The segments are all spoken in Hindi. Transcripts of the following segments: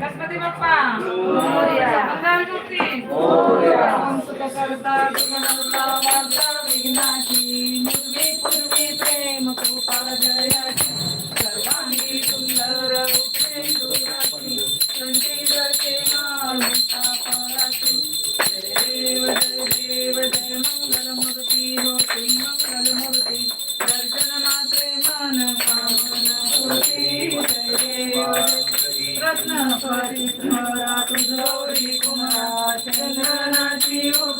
गणपती बाप्पा मंगलमूर्ती ओम सुखकर्ता विघ्नहर्ता वार्ता विघ्नाशी निर्वी पूर्वी प्रेम कृपा जयाची सर्वांगी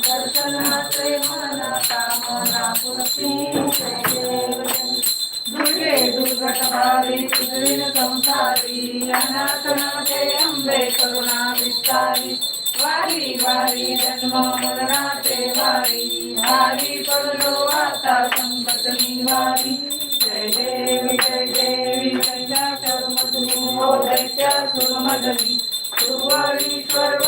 दर्शनाचे मना कामना पूर्ती जय देव जय दुर्गे दुर्गटभारी सुदृढ संसारी अनाथनाथे अंबे करुणा विस्तारी वारी वारी जन्म मरणाचे वारी हारी पडलो आता संकट निवारी जय देवी जय देवी जय मधुनी हो सुरमधली सुरमधनी सर्व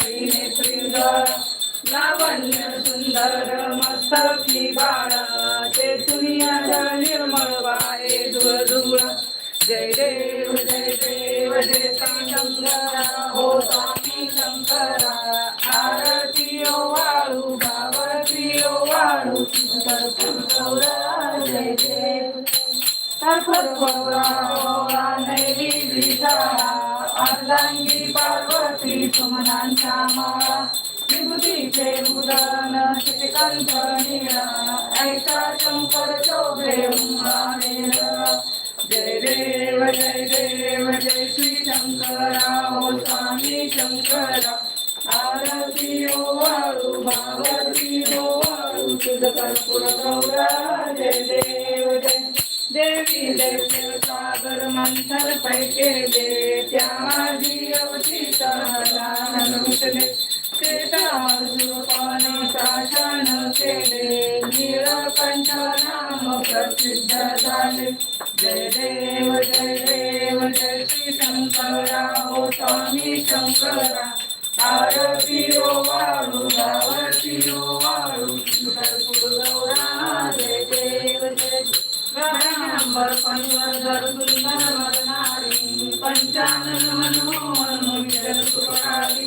लावण्य सुंदर मस्तकी बाळा ते दुनिया निर्मळ वाये धुळ धुळा. जय देव जय देव जय शंकरा हो स्वामी शंकरा. आरती ओ वाळू भावती ओ वाळू. कर्पूर गौरा जय देव. अर्धांगी पार्वती सुमनांच्या माळा. विभूतीचे मुदन श्रीकांत निळा ऐसा शंकर शोभे जय देव जय देव जय श्री शंकरा स्वामी शंकरा आरती ओ वाळू भावती ओ वाळू तुझ कर्पूर गौरा जय देव जय देवी देव सागर मंथर पैके दे त्याजी अवचित लुटले ते सुरपाने शासन केले नीळकंठ नाम प्रसिद्ध झाले जय देव जय देव जय श्री शंकरा हो स्वामी शंकरा आरती ओ वाळू गावती ओ वाळू कर्पूर गौरा जय देव जय नंबर पंचवर सुंदर मदनारी पंचानन मनोहर विठ्ठल सुखारी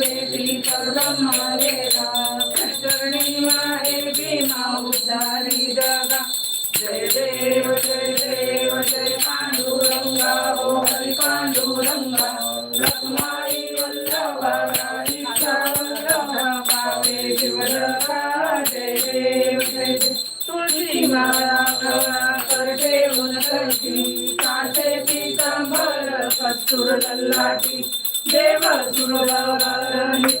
बेटी कर्दम मारेला. चरणी मारे भीमा उद्धारी जगा. जय देव जय देव जय पांडुरंगा. हो ओ हरि पांडुरंगा. रखमाई वल्लभा राणीचा वल्लभा. पावे जीवलका जय देव जय तुलसी माला माळा गळा कर देऊन करती कासे पीतांबर कस्तूर लल्लाटी. దేవ సురవరాలి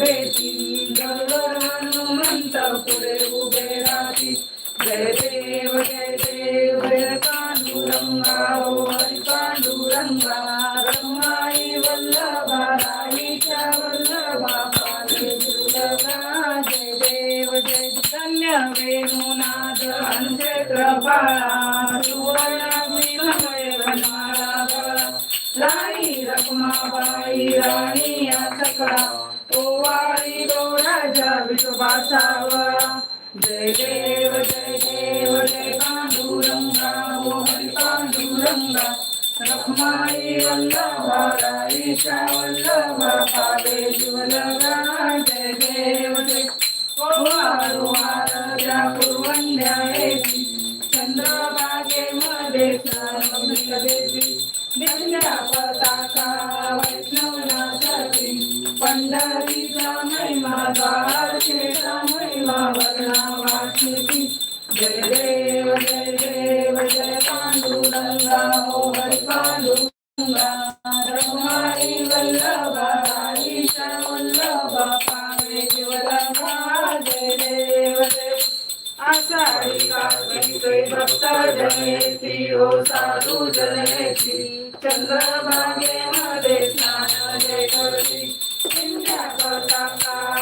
బేటి గరవరాను మంత పురేవు బేరాతి జయ దేవ జయ దేవ పాండురంగా ఓ హరి పాండురంగా రమ్మాయి వల్లభ రాయిక వల్లభ జయ దేవ జయ కన్య వేణునాథ అంత్య కృపా ओवाळी गो राजा विश्वासावळा जय देव जय देव, जय पांडुरंगा ओ हरी पांडुरंगा। रखमाई वल्लभा राईच्या वल्लभा पावे जीवलगा, जय देव, जय। ओवाळू वारल्या कुरवंड्या येती चंद्रभागेमध्ये स्नान देवी। दिव्या पताका पंढरीचा वर्णावाची जय देव जय देव, जय पांडुरंगा हो, हरी पांडुरंगा रघुमाई वल्लभा जीवलभा जय देव जयती ओ साधू जयती चंद्रभागेमध्ये स्नान जय करती। विंध्या पताका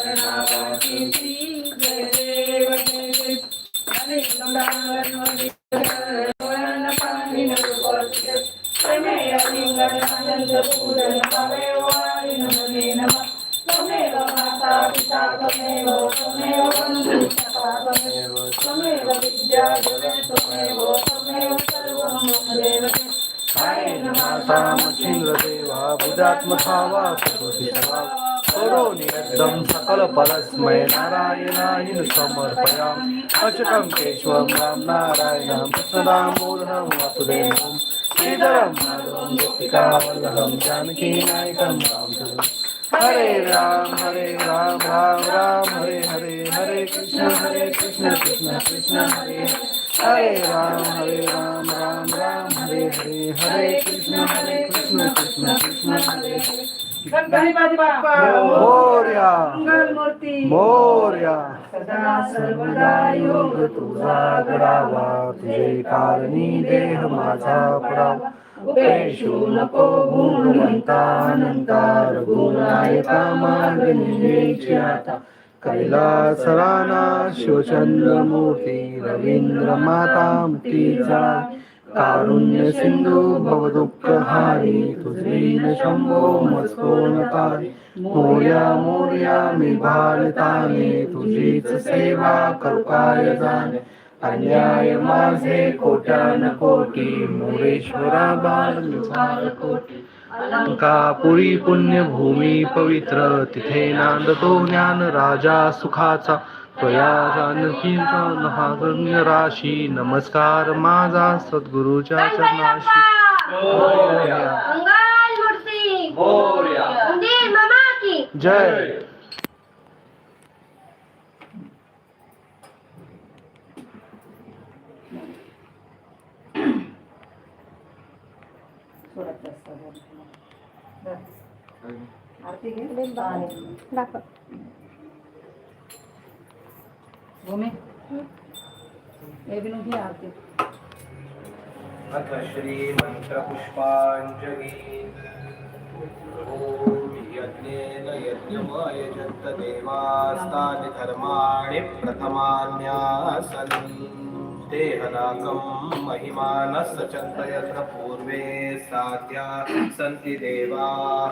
मच्छिंद्रदेवा बुधात्मभावा सर्वसिद्धा करोमि यद्दं सकलपरस्मै नारायणाय समर्पयामि अचकं केशवं राम नारायणं कृष्णदामोदरं वासुदेवं श्रीधरं माधवं गोपिकावल्लभं जानकीनायकं रामचन्द्रं हरे राम हरे राम राम राम हरे हरे हरे कृष्ण हरे कृष्ण कृष्ण कृष्ण, हरे। हरे राम हरे राम राम राम हरे हरे हरे कृष्ण हरे कृष्ण कृष्ण कृष्ण हरे हरे गणपती बाप्पा मोर्या मंगलमूर्ती मोर्या सदा सर्वदा योग तुझा गडावा तुझे कारणी देह माझा पडावा. उपेशू नको गुणवंता अनंता रघुनायका मार्ग आता कैलासराना शिवचंद्रमूर्ती रवींद्र माता मुक्तीचा कारुण्य सिंधू भवदुःखहारी तुझीन तुझी शंभो मस्को नतारी मोर्या मोर्या मी भारताने तुझीच सेवा कृपाय जाणे अन्याय माझे कोट्यान कोटी मोरेश्वरा बाल कोटी अलंकापुरी पुण्यभूमी पवित्र तिथे नांदतो ज्ञान राजा सुखाचा. त्वया जानकी महागण्य राशी नमस्कार माझा सद्गुरूच्या चरणाशी. जय. भूमी हे बिनू घे आरती अथ श्रीमन्त्रपुष्पाञ्जलि ॐ यज्ञेन यज्ञमयजन्त देवास्तानि धर्माणि प्रथमान्यासन् देहनाकं महिमानः सचन्त पूर्वे साध्या सन्ति देवाः।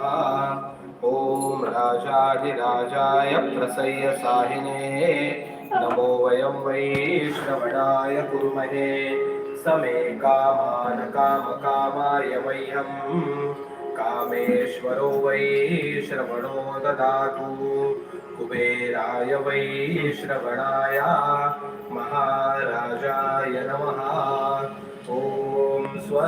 ॐ राजाधिराजाय प्रसय्य साहिने। नमो वयं वै श्रवणाय कुर्महे। समे कामान् कामकामाय मह्यम् कामेश्वरो वै श्रवणो ददातु। कुबेराय वै श्रवणाय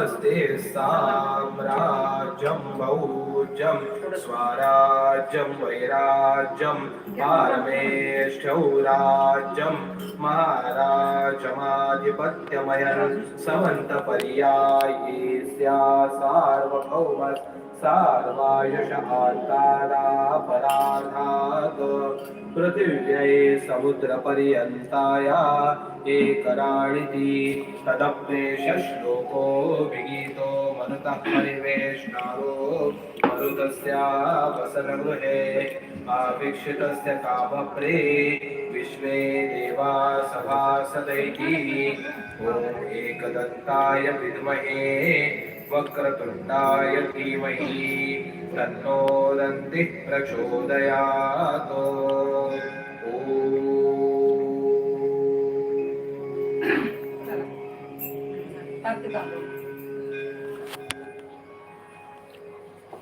स्वस्ति साम्राज्यं बहुजम स्वराज्यं वैराज्यं पारमेष्ठौ राज्यं महाराजमाधिपत्यमयं समन्तपर्याये स्या सार्वभौम सार्वायुष आन्तादापराधात् पृथिव्यै समुद्रपर्यन्ताय एकराणिति। तदप्येष श्लोको विगीतो मरुतः परिवेष्णारो। मरुतस्यावसनगृहे आवीक्षितस्य कामप्रे विश्वे देवा सभासदैकी ॐ एकदन्ताय विद्महे वक्रतुण्डाय धीमहि तन्नो दन्तिः प्रचोदयात्। ॐ